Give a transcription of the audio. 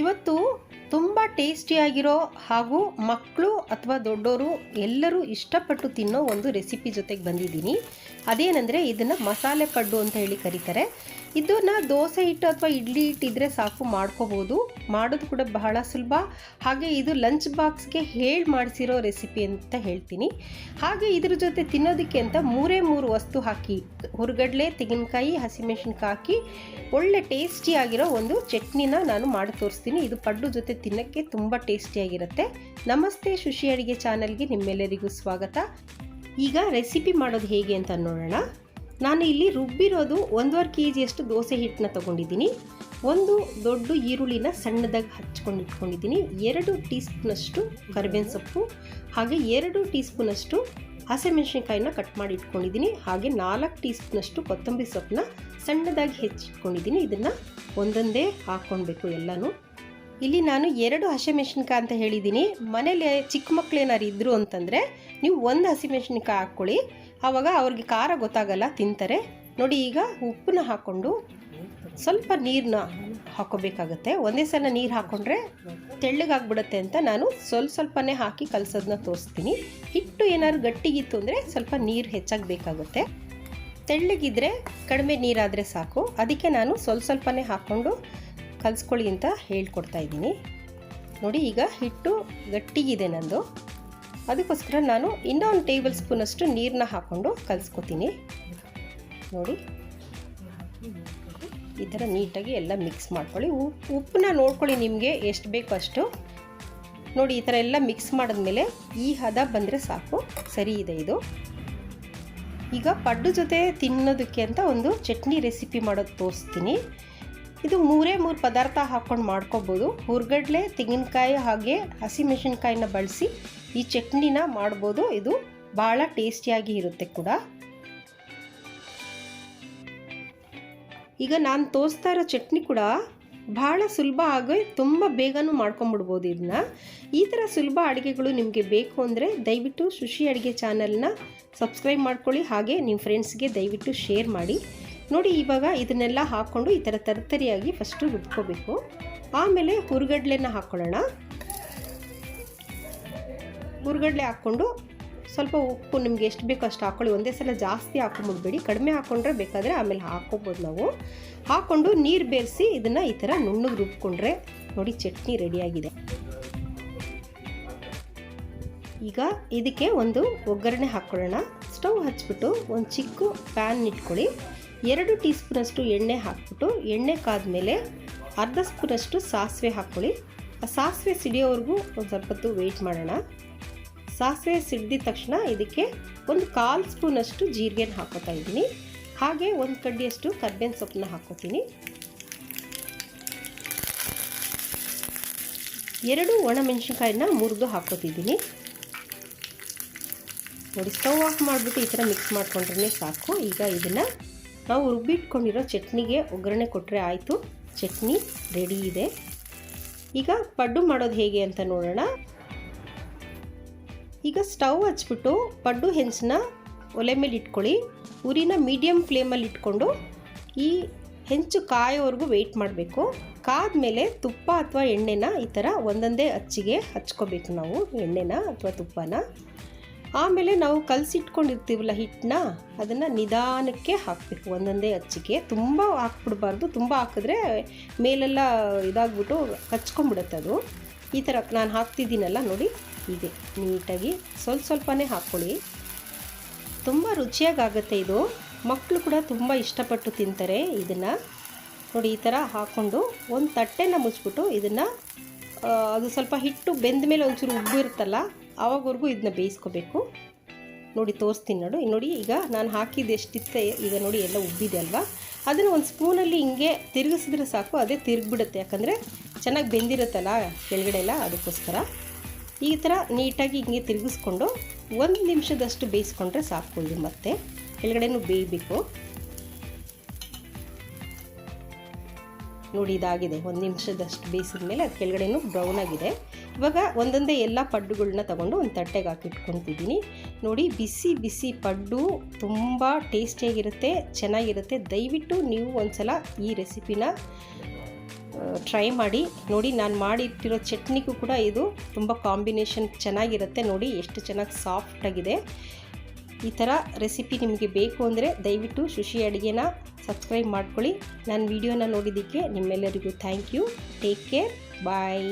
ಇವತ್ತು ತುಂಬ ಟೇಸ್ಟಿಯಾಗಿರೋ ಹಾಗೂ ಮಕ್ಕಳು ಅಥವಾ ದೊಡ್ಡವರು ಎಲ್ಲರೂ ಇಷ್ಟಪಟ್ಟು ತಿನ್ನೋ ಒಂದು ರೆಸಿಪಿ ಜೊತೆಗೆ ಬಂದಿದ್ದೀನಿ. ಅದೇನೆಂದರೆ ಇದನ್ನು ಮಸಾಲೆ ಪಡ್ಡು ಅಂತ ಹೇಳಿ ಕರೀತಾರೆ. ಇದನ್ನು ದೋಸೆ ಹಿಟ್ಟು ಅಥವಾ ಇಡ್ಲಿ ಹಿಟ್ಟಿದ್ರೆ ಸಾಕು ಮಾಡ್ಕೋಬೋದು. ಮಾಡೋದು ಕೂಡ ಬಹಳ ಸುಲಭ. ಹಾಗೆ ಇದು ಲಂಚ್ ಬಾಕ್ಸ್ಗೆ ಹೇಳಿ ಮಾಡಿಸಿರೋ ರೆಸಿಪಿ ಅಂತ ಹೇಳ್ತೀನಿ. ಹಾಗೆ ಇದ್ರ ಜೊತೆ ತಿನ್ನೋದಕ್ಕೆ ಅಂತ ಮೂರೇ ಮೂರು ವಸ್ತು ಹಾಕಿ, ಹುರ್ಗಡ್ಲೆ, ತೆಂಗಿನಕಾಯಿ, ಹಸಿಮೆಣಸಿನ್ಕಾಯಿ ಹಾಕಿ, ಒಳ್ಳೆ ಟೇಸ್ಟಿಯಾಗಿರೋ ಒಂದು ಚಟ್ನಿನ ನಾನು ಮಾಡಿ ತೋರಿಸ್ತೀನಿ. ಇದು ಪಡ್ಡು ಜೊತೆ ತಿನ್ನೋಕ್ಕೆ ತುಂಬ ಟೇಸ್ಟಿಯಾಗಿರುತ್ತೆ ನಮಸ್ತೆ ಶುಶಿ ಅಡುಗೆ ಚಾನಲ್ಗೆ ನಿಮ್ಮೆಲ್ಲರಿಗೂ ಸ್ವಾಗತ. ಈಗ ರೆಸಿಪಿ ಮಾಡೋದು ಹೇಗೆ ಅಂತ ನೋಡೋಣ. ನಾನು ಇಲ್ಲಿ ರುಬ್ಬಿರೋದು ಒಂದೂವರೆ ಕೆ ಜಿಯಷ್ಟು ದೋಸೆ ಹಿಟ್ಟನ್ನ ತೊಗೊಂಡಿದ್ದೀನಿ. ಒಂದು ದೊಡ್ಡ ಈರುಳ್ಳಿನ ಸಣ್ಣದಾಗಿ ಹಚ್ಕೊಂಡು ಇಟ್ಕೊಂಡಿದ್ದೀನಿ. ಎರಡು ಟೀ ಸ್ಪೂನಷ್ಟು ಕರಿಬೇವಿನ ಸೊಪ್ಪು, ಹಾಗೆ ಎರಡು ಟೀ ಸ್ಪೂನಷ್ಟು ಹಸಿಮೆಣಸಿನ್ಕಾಯಿನ ಕಟ್ ಮಾಡಿ ಇಟ್ಕೊಂಡಿದ್ದೀನಿ. ಹಾಗೆ ನಾಲ್ಕು ಟೀ ಸ್ಪೂನಷ್ಟು ಕೊತ್ತಂಬರಿ ಸೊಪ್ಪನ್ನ ಸಣ್ಣದಾಗಿ ಹೆಚ್ಚಿಟ್ಕೊಂಡಿದ್ದೀನಿ. ಇದನ್ನು ಒಂದೊಂದೇ ಹಾಕ್ಕೊಳ್ಬೇಕು ಎಲ್ಲನೂ. ಇಲ್ಲಿ ನಾನು ಎರಡು ಹಸಿಮೆಣಸಿನ್ಕಾಯಿ ಅಂತ ಹೇಳಿದ್ದೀನಿ. ಮನೇಲಿ ಚಿಕ್ಕ ಮಕ್ಕಳು ಏನಾರು ಇದ್ದರು ಅಂತಂದರೆ ನೀವು ಒಂದು ಹಸಿಮೆಣಸಿನ್ಕಾಯಿ ಹಾಕ್ಕೊಳ್ಳಿ. ಆವಾಗ ಅವ್ರಿಗೆ ಖಾರ ಗೊತ್ತಾಗಲ್ಲ, ತಿಂತಾರೆ. ನೋಡಿ, ಈಗ ಉಪ್ಪನ್ನ ಹಾಕ್ಕೊಂಡು ಸ್ವಲ್ಪ ನೀರನ್ನ ಹಾಕೋಬೇಕಾಗತ್ತೆ ಒಂದೇ ಸಲ ನೀರು ಹಾಕ್ಕೊಂಡ್ರೆ ತೆಳ್ಳಗಾಗ್ಬಿಡುತ್ತೆ ಅಂತ ನಾನು ಸ್ವಲ್ಪ ಸ್ವಲ್ಪನೇ ಹಾಕಿ ಕಲಸೋದನ್ನ ತೋರಿಸ್ತೀನಿ. ಹಿಟ್ಟು ಏನಾದ್ರು ಗಟ್ಟಿಗಿತ್ತು ಅಂದರೆ ಸ್ವಲ್ಪ ನೀರು ಹೆಚ್ಚಾಗಿ ಬೇಕಾಗುತ್ತೆ ತೆಳ್ಳಗಿದ್ರೆ ಕಡಿಮೆ ನೀರಾದರೆ ಸಾಕು. ಅದಕ್ಕೆ ನಾನು ಸ್ವಲ್ಪ ಸ್ವಲ್ಪನೇ ಹಾಕ್ಕೊಂಡು ಕಲಿಸ್ಕೊಳ್ಳಿ ಅಂತ ಹೇಳ್ಕೊಡ್ತಾ ಇದ್ದೀನಿ. ನೋಡಿ, ಈಗ ಹಿಟ್ಟು ಗಟ್ಟಿಗಿದೆ ನಂದು. ಅದಕ್ಕೋಸ್ಕರ ನಾನು ಇನ್ನೊಂದು ಟೇಬಲ್ ಸ್ಪೂನಷ್ಟು ನೀರನ್ನ ಹಾಕ್ಕೊಂಡು ಕಲಿಸ್ಕೊತೀನಿ. ನೋಡಿ. ಈ ಥರ ನೀಟಾಗಿ ಎಲ್ಲ ಮಿಕ್ಸ್ ಮಾಡ್ಕೊಳ್ಳಿ. ಉಪ್ಪು ಉಪ್ಪನ್ನ ನೋಡ್ಕೊಳ್ಳಿ ನಿಮಗೆ ಎಷ್ಟು ಬೇಕು ಅಷ್ಟು. ನೋಡಿ, ಈ ಥರ ಎಲ್ಲ ಮಿಕ್ಸ್ ಮಾಡಿದ್ಮೇಲೆ ಈ ಹದ ಬಂದರೆ ಸಾಕು. ಸರಿ ಇದೆ ಇದು. ಈಗ ಪಡ್ಡು ಜೊತೆ ತಿನ್ನೋದಕ್ಕೆ ಅಂತ ಒಂದು ಚಟ್ನಿ ರೆಸಿಪಿ ಮಾಡೋದು ತೋರಿಸ್ತೀನಿ. ಇದು ಮೂರೇ ಮೂರು ಪದಾರ್ಥ ಹಾಕ್ಕೊಂಡು ಮಾಡ್ಕೋಬೋದು. ಹುರ್ಗಡ್ಲೆ, ತೆಂಗಿನಕಾಯಿ ಹಾಗೆ ಹಸಿಮೆಣಸಿನ್ಕಾಯಿನ ಬಳಸಿ ಈ ಚಟ್ನಿನ ಮಾಡ್ಬೋದು. ಇದು ಭಾಳ ಟೇಸ್ಟಿಯಾಗಿ ಇರುತ್ತೆ ಕೂಡ. ಈಗ ನಾನು ತೋರಿಸ್ತಾ ಇರೋ ಚಟ್ನಿ ಕೂಡ ಭಾಳ ಸುಲಭ ಆಗಿ ತುಂಬ ಬೇಗನೂ ಮಾಡ್ಕೊಂಬಿಡ್ಬೋದು ಇದನ್ನ ಈ ಥರ ಸುಲಭ ಅಡುಗೆಗಳು ನಿಮಗೆ ಬೇಕು ಅಂದರೆ ದಯವಿಟ್ಟು ಶುಶಿ ಅಡುಗೆ ಚಾನಲ್ನ ಸಬ್ಸ್ಕ್ರೈಬ್ ಮಾಡ್ಕೊಳ್ಳಿ. ಹಾಗೆ ನಿಮ್ಮ ಫ್ರೆಂಡ್ಸ್ಗೆ ದಯವಿಟ್ಟು ಶೇರ್ ಮಾಡಿ. ನೋಡಿ, ಇವಾಗ ಇದನ್ನೆಲ್ಲ ಹಾಕ್ಕೊಂಡು ಈ ಥರ ತರ್ತರಿಯಾಗಿ ಫಸ್ಟು ರುಬ್ಕೋಬೇಕು. ಆಮೇಲೆ ಹುರ್ಗಡ್ಲೆನ ಹಾಕ್ಕೊಳ್ಳೋಣ ಹುರ್ಗಡ್ಲೆ ಹಾಕ್ಕೊಂಡು ಸ್ವಲ್ಪ ಉಪ್ಪು ನಿಮ್ಗೆ ಎಷ್ಟು ಬೇಕೋ ಅಷ್ಟು ಹಾಕ್ಕೊಳ್ಳಿ ಒಂದೇ ಸಲ ಜಾಸ್ತಿ ಹಾಕೊಂಬಿಡ್ಬೇಡಿ. ಕಡಿಮೆ ಹಾಕ್ಕೊಂಡ್ರೆ ಬೇಕಾದರೆ ಆಮೇಲೆ ಹಾಕ್ಕೊಬೋದು ನಾವು. ಹಾಕ್ಕೊಂಡು ನೀರು ಬೇರಿಸಿ ಇದನ್ನು ಈ ಥರ ನುಣ್ಣಗೆ ರುಬ್ಕೊಂಡ್ರೆ ನೋಡಿ ಚಟ್ನಿ ರೆಡಿಯಾಗಿದೆ. ಈಗ ಇದಕ್ಕೆ ಒಂದು ಒಗ್ಗರಣೆ ಹಾಕ್ಕೊಳ್ಳೋಣ ಸ್ಟವ್ ಹಚ್ಬಿಟ್ಟು ಒಂದು ಚಿಕ್ಕ ಪ್ಯಾನ್ ಇಟ್ಕೊಳ್ಳಿ. ಎರಡು ಟೀ ಸ್ಪೂನಷ್ಟು ಎಣ್ಣೆ ಹಾಕ್ಬಿಟ್ಟು ಎಣ್ಣೆ ಕಾದ್ಮೇಲೆ ಅರ್ಧ ಸ್ಪೂನಷ್ಟು ಸಾಸಿವೆ ಹಾಕ್ಕೊಳ್ಳಿ. ಆ ಸಾಸಿವೆ ಸಿಡಿಯೋವರೆಗೂ ಒಂದು ಸ್ವಲ್ಪ ಹೊತ್ತು ವೆಯ್ಟ್ ಮಾಡೋಣ. ಸಾಸಿವೆ ಸಿಡ್ದಿದ ತಕ್ಷಣ ಇದಕ್ಕೆ ಒಂದು ಕಾಲು ಸ್ಪೂನಷ್ಟು ಜೀರಿಗೆನ ಹಾಕೋತಾ ಇದ್ದೀನಿ. ಹಾಗೆ ಒಂದು ಕಡ್ಡಿಯಷ್ಟು ಕರ್ಬೇವಿನ ಸೊಪ್ಪನ್ನ ಹಾಕೋತೀನಿ. ಎರಡು ಒಣಮೆಣಸಿನ್ಕಾಯಿನ ಮುರಿದು ಹಾಕೋತಿದ್ದೀನಿ ನೋಡಿ, ಸ್ಟವ್ ಆಫ್ ಮಾಡಿಬಿಟ್ಟು ಈ ಥರ ಮಿಕ್ಸ್ ಮಾಡ್ಕೊಂಡ್ರೆ ಸಾಕು. ಈಗ ಇದನ್ನು ನಾವು ರುಬ್ಬಿಟ್ಕೊಂಡಿರೋ ಚಟ್ನಿಗೆ ಒಗ್ಗರಣೆ ಕೊಟ್ಟರೆ ಆಯಿತು. ಚಟ್ನಿ ರೆಡಿ ಇದೆ. ಈಗ ಪಡ್ಡು ಮಾಡೋದು ಹೇಗೆ ಅಂತ ನೋಡೋಣ. ಈಗ ಸ್ಟವ್ ಹಚ್ಬಿಟ್ಟು ಪಡ್ಡು ಹೆಂಚನ್ನ ಒಲೆ ಮೇಲೆ ಇಟ್ಕೊಳ್ಳಿ. ಉರಿನ ಮೀಡಿಯಮ್ ಫ್ಲೇಮಲ್ಲಿ ಇಟ್ಕೊಂಡು ಈ ಹೆಂಚು ಕಾಯೋವರೆಗೂ ವೆಯ್ಟ್ ಮಾಡಬೇಕು. ಕಾದ್ಮೇಲೆ ತುಪ್ಪ ಅಥವಾ ಎಣ್ಣೆನ ಈ ಥರ ಒಂದೊಂದೇ ಅಚ್ಚಿಗೆ ಹಚ್ಕೋಬೇಕು ನಾವು, ಎಣ್ಣೆನ ಅಥವಾ ತುಪ್ಪನ. ಆಮೇಲೆ ನಾವು ಕಲಸಿಟ್ಕೊಂಡಿರ್ತೀವಲ್ಲ ಹಿಟ್ಟನ್ನ, ಅದನ್ನು ನಿಧಾನಕ್ಕೆ ಹಾಕಬೇಕು ಒಂದೊಂದೇ ಅಚ್ಚಿಗೆ. ತುಂಬ ಹಾಕ್ಬಿಡ್ಬಾರ್ದು, ತುಂಬ ಹಾಕಿದ್ರೆ ಮೇಲೆಲ್ಲ ಇದಾಗ್ಬಿಟ್ಟು ಹಚ್ಕೊಂಬಿಡುತ್ತೆ ಅದು. ಈ ಥರ ನಾನು ಹಾಕ್ತಿದ್ದೀನಲ್ಲ ನೋಡಿ. ಇದೆ ನೀಟಾಗಿ ಸ್ವಲ್ಪ ಸ್ವಲ್ಪನೇ ಹಾಕ್ಕೊಳ್ಳಿ. ತುಂಬ ರುಚಿಯಾಗುತ್ತೆ ಇದು. ಮಕ್ಕಳು ಕೂಡ ತುಂಬ ಇಷ್ಟಪಟ್ಟು ತಿಂತಾರೆ ಇದನ್ನು. ನೋಡಿ, ಈ ಥರ ಹಾಕ್ಕೊಂಡು ಒಂದು ತಟ್ಟೆನ ಮುಚ್ಚಿಬಿಟ್ಟು ಇದನ್ನು ಅದು ಸ್ವಲ್ಪ ಹಿಟ್ಟು ಬೆಂದ ಮೇಲೆ ಒಂಚೂರು ಉಬ್ಬು ಇರುತ್ತಲ್ಲ, ಆವಾಗವರೆಗೂ ಇದನ್ನ ಬೇಯಿಸ್ಕೋಬೇಕು. ನೋಡಿ, ತೋರಿಸ್ತೀನಿ ನೋಡು. ನೋಡಿ, ಈಗ ನಾನು ಹಾಕಿದ್ದು ಎಷ್ಟಿತ್ತೆ, ಈಗ ನೋಡಿ ಎಲ್ಲ ಉಬ್ಬಿದೆ ಅಲ್ವಾ? ಅದನ್ನು ಒಂದು ಸ್ಪೂನಲ್ಲಿ ಹಿಂಗೆ ತಿರುಗಿಸಿದ್ರೆ ಸಾಕು, ಅದೇ ತಿರುಗಿಬಿಡುತ್ತೆ. ಯಾಕಂದರೆ ಚೆನ್ನಾಗಿ ಬೆಂದಿರುತ್ತಲ್ಲ ಕೆಳಗಡೆ ಎಲ್ಲ ಅದಕ್ಕೋಸ್ಕರ. ಈ ಥರ ನೀಟಾಗಿ ಹಿಂಗೆ ತಿರುಗಿಸ್ಕೊಂಡು ಒಂದು ನಿಮಿಷದಷ್ಟು ಬೇಯಿಸ್ಕೊಂಡ್ರೆ ಸಾಕು ಇದು ಮತ್ತೆ. ಕೆಳಗಡೆನೂ ಬೇಯಬೇಕು. ನೋಡಿ, ಇದಾಗಿದೆ. ಒಂದು ನಿಮಿಷದಷ್ಟು ಬೇಯಿಸಿದ ಮೇಲೆ ಅದು ಕೆಳಗಡೆನೂ ಬ್ರೌನ್ ಆಗಿದೆ. ಇವಾಗ ಒಂದೊಂದೇ ಎಲ್ಲ ಪಡ್ಡುಗಳನ್ನ ತಗೊಂಡು ಒಂದು ತಟ್ಟೆಗೆ ಹಾಕಿ ಇಟ್ಕೊತಿದ್ದೀನಿ. ನೋಡಿ, ಬಿಸಿ ಬಿಸಿ ಪಡ್ಡು ತುಂಬ ಟೇಸ್ಟಿಯಾಗಿರುತ್ತೆ, ಚೆನ್ನಾಗಿರುತ್ತೆ. ದಯವಿಟ್ಟು ನೀವು ಒಂದು ಸಲ ಈ ರೆಸಿಪಿನ ಟ್ರೈ ಮಾಡಿ. ನೋಡಿ, ನಾನು ಮಾಡಿಟ್ಟಿರೋ ಚಟ್ನಿಗೂ ಕೂಡ ಇದು ತುಂಬ ಕಾಂಬಿನೇಷನ್ ಚೆನ್ನಾಗಿರುತ್ತೆ. ನೋಡಿ, ಎಷ್ಟು ಚೆನ್ನಾಗಿ ಸಾಫ್ಟಾಗಿದೆ ಈ ಥರ ರೆಸಿಪಿ ನಿಮಗೆ ಬೇಕು ಅಂದರೆ ದಯವಿಟ್ಟು ಶುಶಿ ಅಡುಗೆನ ಸಬ್ಸ್ಕ್ರೈಬ್ ಮಾಡ್ಕೊಳ್ಳಿ. ನಾನು ವಿಡಿಯೋನ ನೋಡಿದ್ದಕ್ಕೆ ನಿಮ್ಮೆಲ್ಲರಿಗೂ thank you take care bye